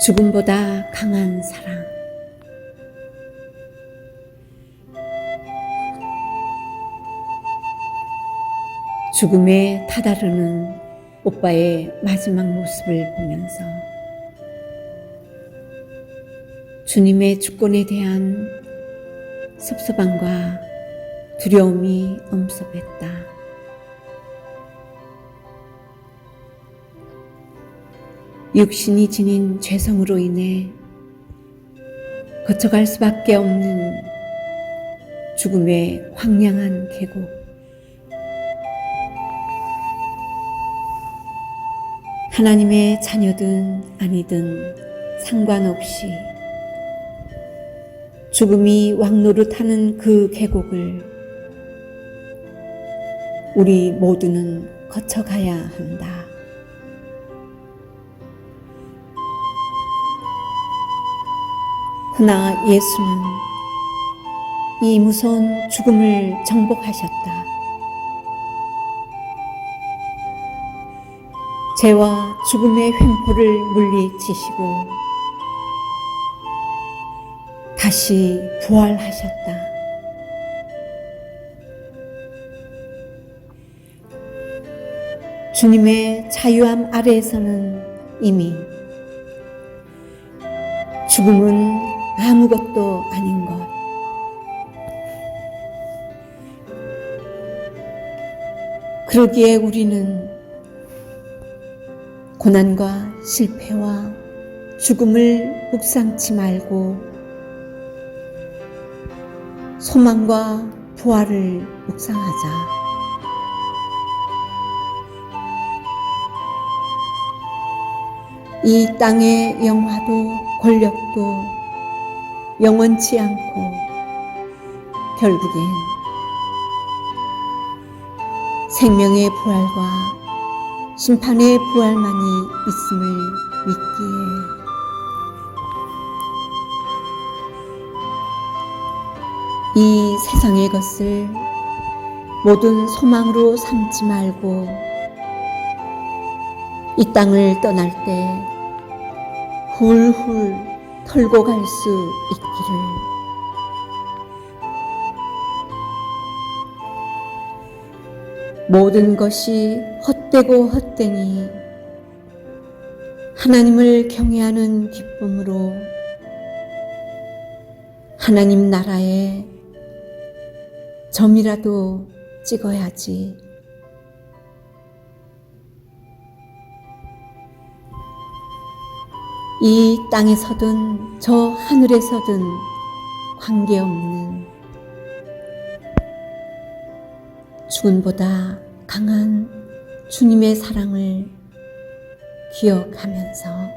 죽음보다 강한 사랑. 죽음에 다다르는 오빠의 마지막 모습을 보면서 주님의 주권에 대한 섭섭함과 두려움이 엄습했다. 육신이 지닌 죄성으로 인해 거쳐갈 수밖에 없는 죽음의 황량한 계곡. 하나님의 자녀든 아니든 상관없이 죽음이 왕노릇하는 그 계곡을 우리 모두는 거쳐가야 한다. 그러나 예수는 이 무서운 죽음을 정복하셨다. 죄와 죽음의 횡포를 물리치시고 다시 부활하셨다. 주님의 자유함 아래에서는 이미 죽음은 아무것도 아닌 것. 그러기에 우리는 고난과 실패와 죽음을 묵상치 말고 소망과 부활을 묵상하자. 이 땅의 영화도 권력도 영원치 않고 결국엔 생명의 부활과 심판의 부활만이 있음을 믿기에 이 세상의 것을 모든 소망으로 삼지 말고 이 땅을 떠날 때 훌훌 털고 갈 수 있기를 모든 것이 헛되고 헛되니 하나님을 경외하는 기쁨으로 하나님 나라에 점이라도 찍어야지. 이 땅에서든 저 하늘에서든 관계없는 죽음보다 강한 주님의 사랑을 기억하면서